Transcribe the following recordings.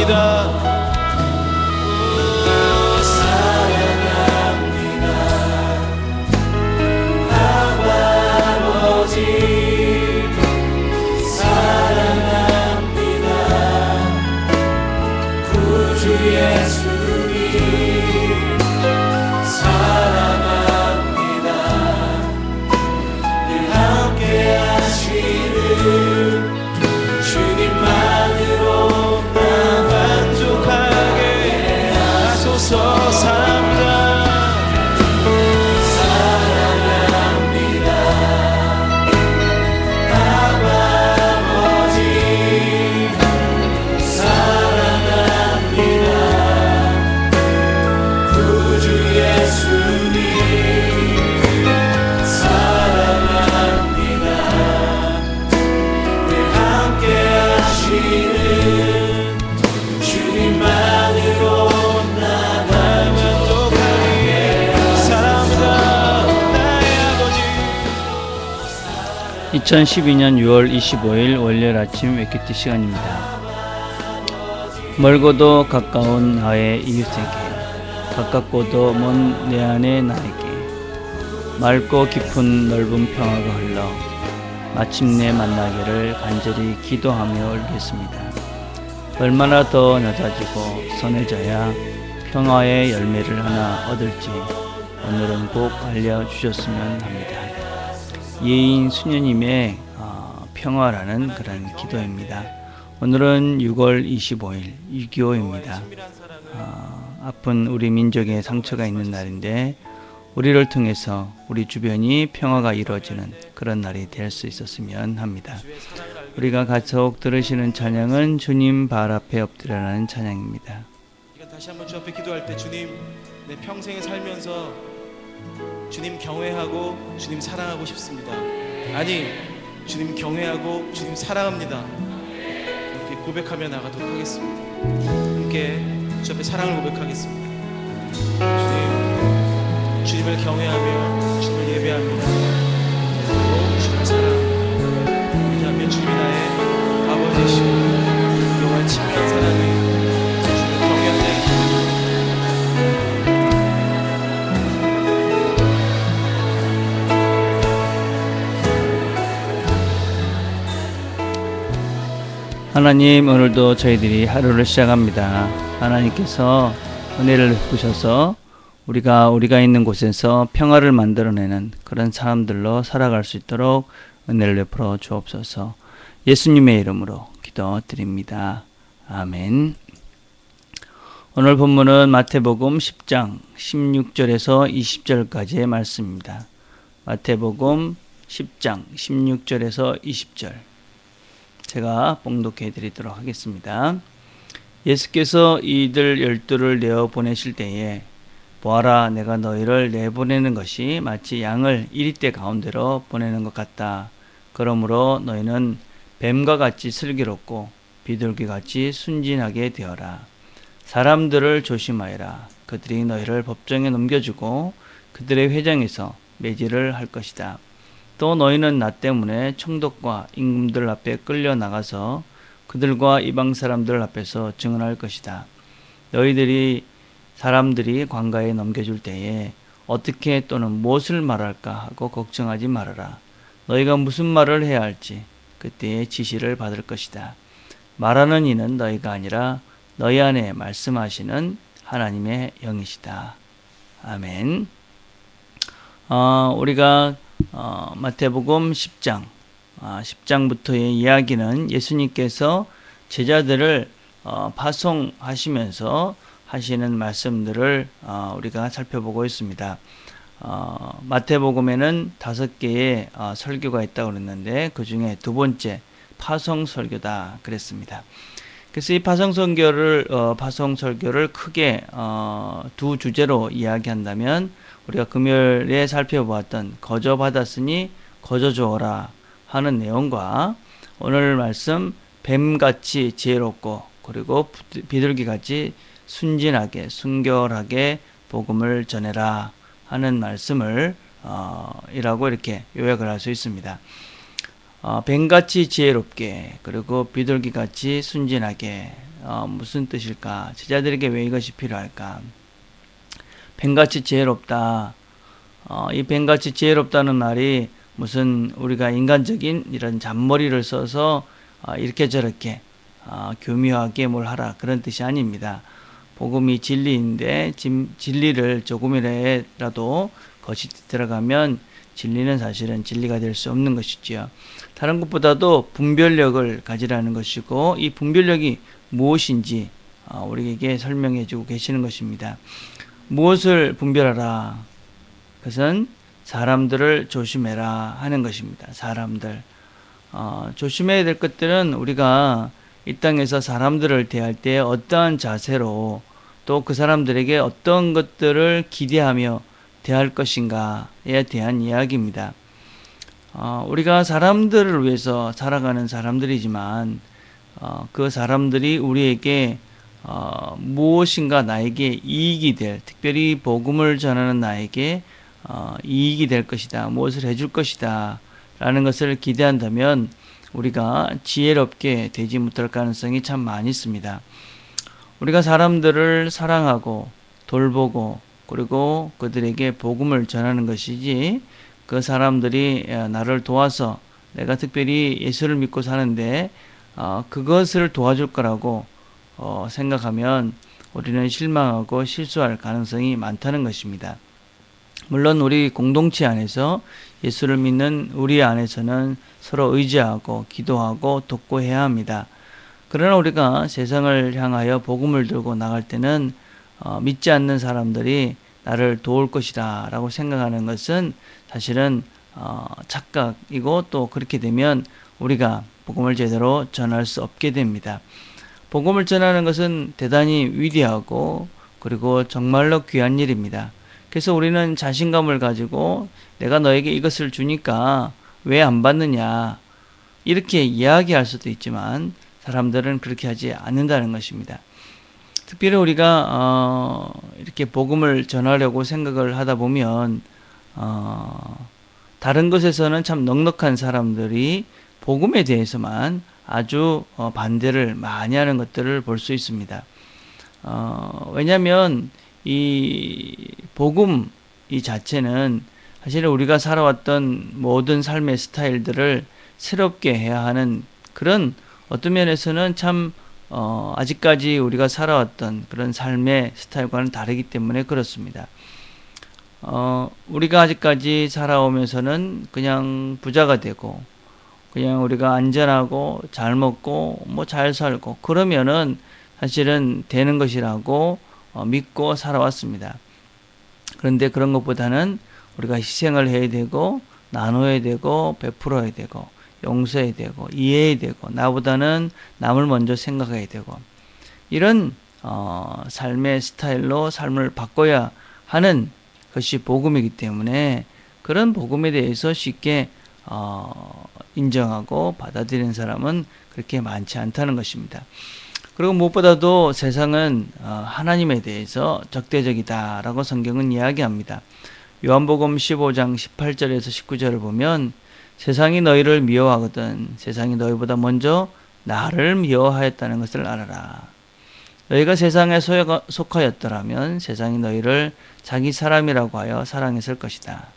사랑합니다. 주님만으 2012년 6월 25일 월요일 아침 웨키트 시간입니다. 멀고도 가까운 나의 이웃에게 가깝고도 먼 내 안의 나에게 맑고 깊은 넓은 평화가 흘러 마침내 만나기를 간절히 기도하며 울겠습니다. 얼마나 더 낮아지고 선해져야 평화의 열매를 하나 얻을지 오늘은 꼭 알려주셨으면 합니다. 예인 수녀님의 어, 평화라는 그런 기도입니다. 오늘은 6월 25일 6.25입니다. 어, 아픈 우리 민족의 상처가 있는 날인데 우리를 통해서 우리 주변이 평화가 이루어지는 그런 날이 될 수 있었으면 합니다. 우리가 가속 들으시는 찬양은 주님 발 앞에 엎드려라는 찬양입니다. 다시 한번 주 앞에 기도할 때 주님 내 평생에 살면서 주님 경외하고 주님 사랑하고 싶습니다. 아니 주님 경외하고 주님 사랑합니다. 이렇게 고백하며 나가도록 하겠습니다. 함께 주 앞에 사랑을 고백하겠습니다. 주님 주님을 경외하며 주님을 예배합니다. 하나님 오늘도 저희들이 하루를 시작합니다. 하나님께서 은혜를 베푸셔서 우리가 우리가 있는 곳에서 평화를 만들어내는 그런 사람들로 살아갈 수 있도록 은혜를 베풀어 주옵소서. 예수님의 이름으로 기도드립니다. 아멘. 오늘 본문은 마태복음 10장 16절에서 20절까지의 말씀입니다. 마태복음 10장 16절에서 20절. 제가 봉독해 드리도록 하겠습니다. 예수께서 이들 열두를 내어 보내실 때에 보아라 내가 너희를 내보내는 것이 마치 양을 이리대 가운데로 보내는 것 같다. 그러므로 너희는 뱀과 같이 슬기롭고 비둘기 같이 순진하게 되어라. 사람들을 조심하여라. 그들이 너희를 법정에 넘겨주고 그들의 회장에서 매질을 할 것이다. 또 너희는 나 때문에 총독과 임금들 앞에 끌려 나가서 그들과 이방 사람들 앞에서 증언할 것이다. 너희들이 사람들이 관가에 넘겨줄 때에 어떻게 또는 무엇을 말할까 하고 걱정하지 말아라. 너희가 무슨 말을 해야 할지 그때에 지시를 받을 것이다. 말하는 이는 너희가 아니라 너희 안에 말씀하시는 하나님의 영이시다. 아멘. 어, 우리가 어, 마태복음 10장 아, 10장부터의 이야기는 예수님께서 제자들을 어, 파송하시면서 하시는 말씀들을 어, 우리가 살펴보고 있습니다. 어, 마태복음에는 다섯 개의 어, 설교가 있다고 그랬는데 그 중에 두 번째 파송 설교다 그랬습니다. 그래서 이 파송 설교를 어, 파송 설교를 크게 어, 두 주제로 이야기한다면 우리가 금요일에 살펴보았던 거저 받았으니 거저 주어라 하는 내용과 오늘 말씀 뱀같이 지혜롭고 그리고 비둘기같이 순진하게 순결하게 복음을 전해라 하는 말씀을 어, 이라고 이렇게 요약을 할 수 있습니다. 어, 뱀같이 지혜롭게 그리고 비둘기같이 순진하게 어, 무슨 뜻일까? 제자들에게 왜 이것이 필요할까? 뱀같이 지혜롭다. 어, 이 뱀같이 지혜롭다는 말이 무슨 우리가 인간적인 이런 잔머리를 써서 어, 이렇게 저렇게 어, 교묘하게 뭘 하라 그런 뜻이 아닙니다. 복음이 진리인데 진, 진리를 조금이라도 거시 들어가면 진리는 사실은 진리가 될 수 없는 것이지요. 다른 것보다도 분별력을 가지라는 것이고 이 분별력이 무엇인지 어, 우리에게 설명해 주고 계시는 것입니다. 무엇을 분별하라? 그것은 사람들을 조심해라 하는 것입니다. 사람들. 어, 조심해야 될 것들은 우리가 이 땅에서 사람들을 대할 때 어떠한 자세로 또 그 사람들에게 어떤 것들을 기대하며 대할 것인가에 대한 이야기입니다. 어, 우리가 사람들을 위해서 살아가는 사람들이지만 어, 그 사람들이 우리에게 어, 무엇인가 나에게 이익이 될, 특별히 복음을 전하는 나에게 어, 이익이 될 것이다, 무엇을 해줄 것이다, 라는 것을 기대한다면 우리가 지혜롭게 되지 못할 가능성이 참 많이 있습니다. 우리가 사람들을 사랑하고 돌보고 그리고 그들에게 복음을 전하는 것이지 그 사람들이 나를 도와서 내가 특별히 예수를 믿고 사는데 어, 그것을 도와줄 거라고 어, 생각하면 우리는 실망하고 실수할 가능성이 많다는 것입니다. 물론 우리 공동체 안에서 예수를 믿는 우리 안에서는 서로 의지하고 기도하고 돕고 해야 합니다. 그러나 우리가 세상을 향하여 복음을 들고 나갈 때는 어, 믿지 않는 사람들이 나를 도울 것이다 라고 생각하는 것은 사실은 어, 착각이고 또 그렇게 되면 우리가 복음을 제대로 전할 수 없게 됩니다. 복음을 전하는 것은 대단히 위대하고 그리고 정말로 귀한 일입니다. 그래서 우리는 자신감을 가지고 내가 너에게 이것을 주니까 왜 안 받느냐 이렇게 이야기할 수도 있지만 사람들은 그렇게 하지 않는다는 것입니다. 특별히 우리가 어, 이렇게 복음을 전하려고 생각을 하다 보면 어, 다른 것에서는 참 넉넉한 사람들이 복음에 대해서만 아주 어, 반대를 많이 하는 것들을 볼 수 있습니다. 어, 왜냐하면 이 복음 이 자체는 사실 우리가 살아왔던 모든 삶의 스타일들을 새롭게 해야 하는 그런 어떤 면에서는 참 어, 아직까지 우리가 살아왔던 그런 삶의 스타일과는 다르기 때문에 그렇습니다. 어, 우리가 아직까지 살아오면서는 그냥 부자가 되고 그냥 우리가 안전하고 잘 먹고 뭐 잘 살고 그러면은 사실은 되는 것이라고 어, 믿고 살아왔습니다. 그런데 그런 것보다는 우리가 희생을 해야 되고 나눠야 되고 베풀어야 되고 용서해야 되고 이해해야 되고 나보다는 남을 먼저 생각해야 되고 이런 어, 삶의 스타일로 삶을 바꿔야 하는 것이 복음이기 때문에 그런 복음에 대해서 쉽게 어, 인정하고 받아들이는 사람은 그렇게 많지 않다는 것입니다. 그리고 무엇보다도 세상은 어, 하나님에 대해서 적대적이다라고 성경은 이야기합니다. 요한복음 15장 18절에서 19절을 보면 세상이 너희를 미워하거든 세상이 너희보다 먼저 나를 미워하였다는 것을 알아라. 너희가 세상에 속하였더라면 세상이 너희를 자기 사람이라고 하여 사랑했을 것이다.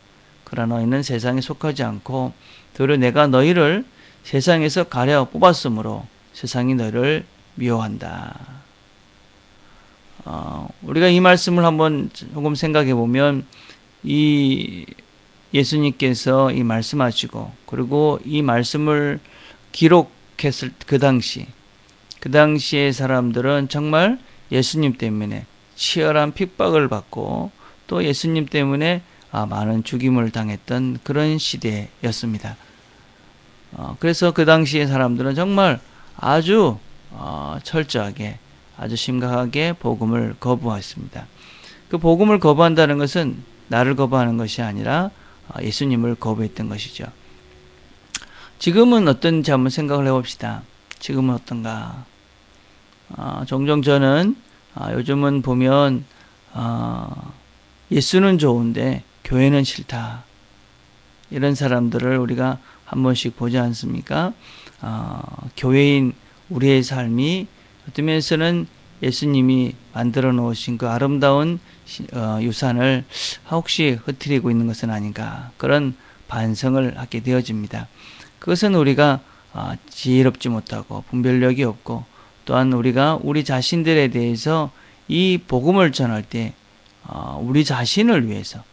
그러나 너희는 세상에 속하지 않고 도리어 내가 너희를 세상에서 가려 뽑았으므로 세상이 너희를 미워한다. 어, 우리가 이 말씀을 한번 조금 생각해 보면 이 예수님께서 이 말씀하시고 그리고 이 말씀을 기록했을 그 당시 그 당시의 사람들은 정말 예수님 때문에 치열한 핍박을 받고 또 예수님 때문에 아, 많은 죽임을 당했던 그런 시대였습니다. 어, 그래서 그 당시의 사람들은 정말 아주 어, 철저하게 아주 심각하게 복음을 거부했습니다. 그 복음을 거부한다는 것은 나를 거부하는 것이 아니라 어, 예수님을 거부했던 것이죠. 지금은 어떤지 한번 생각을 해봅시다. 지금은 어떤가? 어, 종종 저는 어, 요즘은 보면 어, 예수는 좋은데 교회는 싫다. 이런 사람들을 우리가 한 번씩 보지 않습니까? 어, 교회인 우리의 삶이 어떤 면에서는 예수님이 만들어 놓으신 그 아름다운 시- 어, 유산을 혹시 흐트리고 있는 것은 아닌가 그런 반성을 하게 되어집니다. 그것은 우리가 아, 지혜롭지 못하고 분별력이 없고 또한 우리가 우리 자신들에 대해서 이 복음을 전할 때 어, 우리 자신을 위해서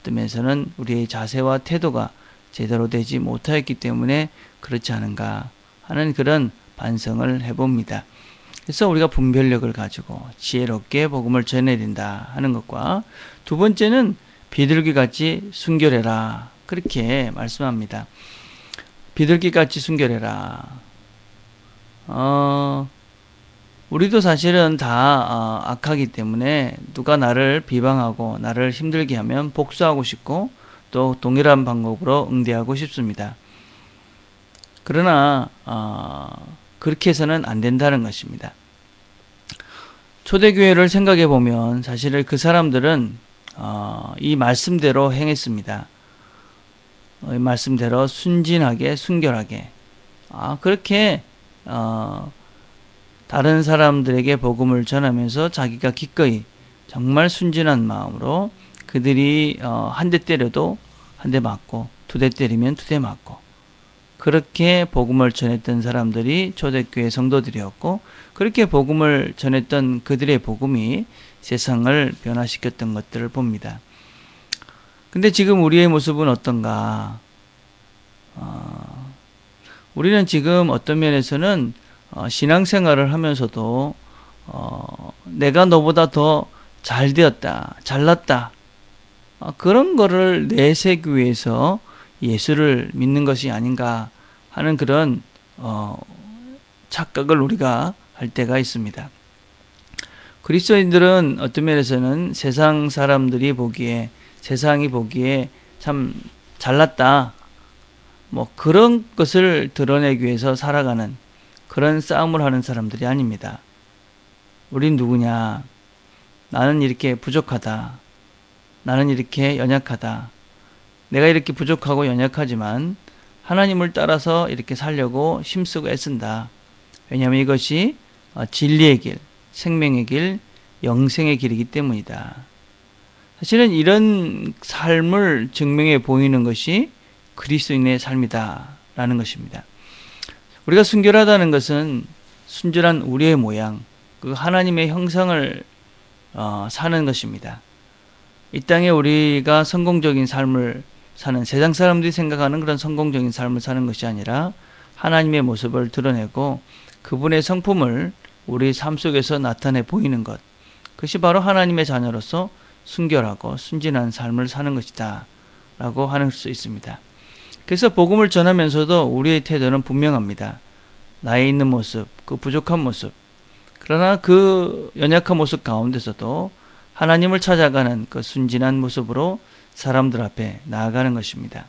어떤 면에서는 우리의 자세와 태도가 제대로 되지 못하였기 때문에 그렇지 않은가 하는 그런 반성을 해봅니다. 그래서 우리가 분별력을 가지고 지혜롭게 복음을 전해야 된다 하는 것과 두 번째는 비둘기 같이 순결해라 그렇게 말씀합니다. 비둘기 같이 순결해라. 어, 우리도 사실은 다 어, 악하기 때문에 누가 나를 비방하고 나를 힘들게 하면 복수하고 싶고 또 동일한 방법으로 응대하고 싶습니다. 그러나 어, 그렇게 해서는 안 된다는 것입니다. 초대교회를 생각해 보면 사실 그 사람들은 어, 이 말씀대로 행했습니다. 어, 이 말씀대로 순진하게 순결하게 아, 그렇게 어, 다른 사람들에게 복음을 전하면서 자기가 기꺼이 정말 순진한 마음으로 그들이 어, 한 대 때려도 한 대 맞고 두 대 때리면 두 대 맞고 그렇게 복음을 전했던 사람들이 초대교회 성도들이었고 그렇게 복음을 전했던 그들의 복음이 세상을 변화시켰던 것들을 봅니다. 근데 지금 우리의 모습은 어떤가? 어, 우리는 지금 어떤 면에서는 어, 신앙생활을 하면서도 어, 내가 너보다 더 잘 되었다, 잘났다 어, 그런 거를 내세기 위해서 예수를 믿는 것이 아닌가 하는 그런 어, 착각을 우리가 할 때가 있습니다. 그리스도인들은 어떤 면에서는 세상 사람들이 보기에 세상이 보기에 참 잘났다. 뭐 그런 것을 드러내기 위해서 살아가는 그런 싸움을 하는 사람들이 아닙니다. 우린 누구냐? 나는 이렇게 부족하다. 나는 이렇게 연약하다. 내가 이렇게 부족하고 연약하지만 하나님을 따라서 이렇게 살려고 힘쓰고 애쓴다. 왜냐하면 이것이 어, 진리의 길, 생명의 길, 영생의 길이기 때문이다. 사실은 이런 삶을 증명해 보이는 것이 그리스도인의 삶이다라는 것입니다. 우리가 순결하다는 것은 순결한 우리의 모양, 그 하나님의 형상을 어, 사는 것입니다. 이 땅에 우리가 성공적인 삶을 사는 세상 사람들이 생각하는 그런 성공적인 삶을 사는 것이 아니라 하나님의 모습을 드러내고 그분의 성품을 우리 삶 속에서 나타내 보이는 것. 그것이 바로 하나님의 자녀로서 순결하고 순진한 삶을 사는 것이다. 라고 하는 수 있습니다. 그래서 복음을 전하면서도 우리의 태도는 분명합니다. 나에 있는 모습, 그 부족한 모습. 그러나 그 연약한 모습 가운데서도 하나님을 찾아가는 그 순진한 모습으로 사람들 앞에 나아가는 것입니다.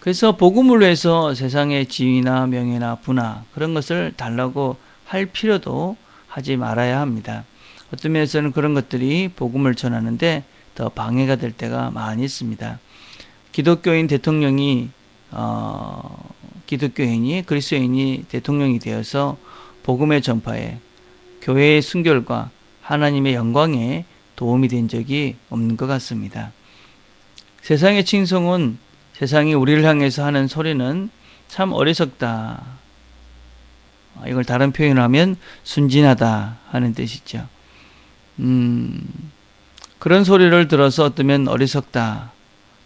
그래서 복음을 위해서 세상의 지위나 명예나 부나 그런 것을 달라고 할 필요도 하지 말아야 합니다. 어떤 면에서는 그런 것들이 복음을 전하는데 더 방해가 될 때가 많이 있습니다. 기독교인 대통령이 어, 기독교인이 그리스도인이 대통령이 되어서 복음의 전파에 교회의 순결과 하나님의 영광에 도움이 된 적이 없는 것 같습니다. 세상의 칭송은 세상이 우리를 향해서 하는 소리는 참 어리석다. 이걸 다른 표현을 하면 순진하다 하는 뜻이죠. 음, 그런 소리를 들어서 어쩌면 어리석다.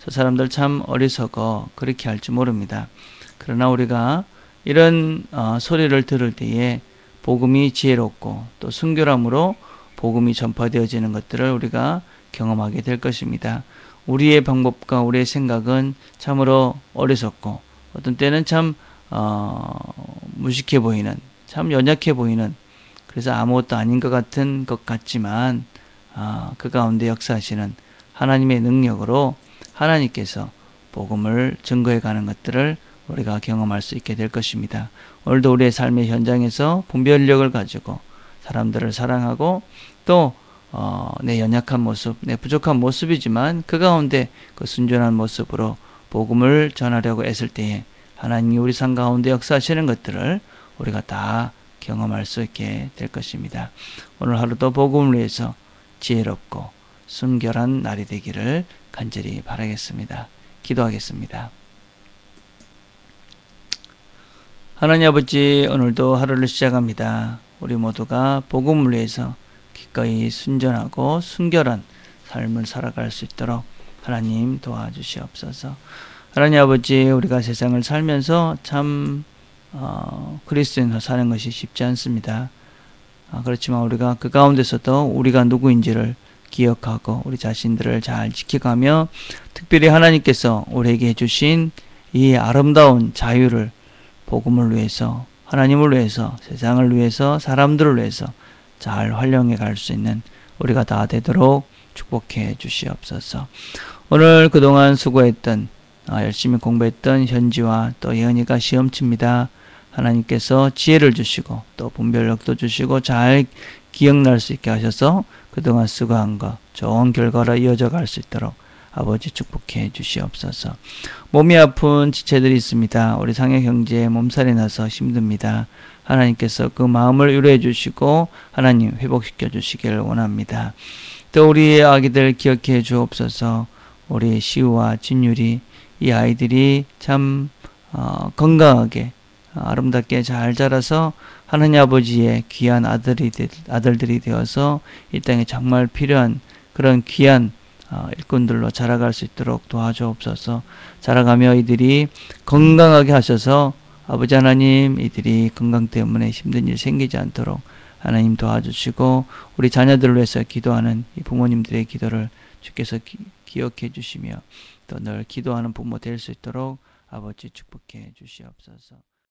저 사람들 참 어리석어. 그렇게 할줄 모릅니다. 그러나 우리가 이런 어, 소리를 들을 때에 복음이 지혜롭고 또 순결함으로 복음이 전파되어지는 것들을 우리가 경험하게 될 것입니다. 우리의 방법과 우리의 생각은 참으로 어리석고 어떤 때는 참 어, 무식해 보이는 참 연약해 보이는 그래서 아무것도 아닌 것 같은 것 같지만 어, 그 가운데 역사하시는 하나님의 능력으로 하나님께서 복음을 증거해 가는 것들을 우리가 경험할 수 있게 될 것입니다. 오늘도 우리의 삶의 현장에서 분별력을 가지고 사람들을 사랑하고 또 어, 내 연약한 모습, 내 부족한 모습이지만 그 가운데 그 순전한 모습으로 복음을 전하려고 애쓸 때에 하나님이 우리 삶 가운데 역사하시는 것들을 우리가 다 경험할 수 있게 될 것입니다. 오늘 하루도 복음을 위해서 지혜롭고 순결한 날이 되기를 간절히 바라겠습니다. 기도하겠습니다. 하나님 아버지 오늘도 하루를 시작합니다. 우리 모두가 복음을 위해서 기꺼이 순전하고 순결한 삶을 살아갈 수 있도록 하나님 도와주시옵소서. 하나님 아버지 우리가 세상을 살면서 참 어, 그리스도인으로 사는 것이 쉽지 않습니다. 아, 그렇지만 우리가 그 가운데서도 우리가 누구인지를 기억하고 우리 자신들을 잘 지켜가며 특별히 하나님께서 우리에게 해주신 이 아름다운 자유를 복음을 위해서 하나님을 위해서 세상을 위해서 사람들을 위해서 잘 활용해 갈 수 있는 우리가 다 되도록 축복해 주시옵소서. 오늘 그동안 수고했던 아, 열심히 공부했던 현지와 또 예언이가 시험 칩니다. 하나님께서 지혜를 주시고 또 분별력도 주시고 잘 기억날 수 있게 하셔서 그동안 수고한 거 좋은 결과로 이어져 갈 수 있도록 아버지 축복해 주시옵소서. 몸이 아픈 지체들이 있습니다. 우리 상해 형제 몸살이 나서 힘듭니다. 하나님께서 그 마음을 위로해 주시고 하나님 회복시켜 주시기를 원합니다. 또 우리 아기들 기억해 주옵소서. 우리 시우와 진율이 이 아이들이 참 어, 건강하게 어, 아름답게 잘 자라서 하나님 아버지의 귀한 아들이 되, 아들들이 되어서 이 땅에 정말 필요한 그런 귀한 어, 일꾼들로 자라갈 수 있도록 도와주옵소서. 자라가며 이들이 건강하게 하셔서 아버지 하나님 이들이 건강 때문에 힘든 일 생기지 않도록 하나님 도와주시고 우리 자녀들을 위해서 기도하는 이 부모님들의 기도를 주께서 기, 기억해 주시며 또 늘 기도하는 부모 될 수 있도록 아버지 축복해 주시옵소서.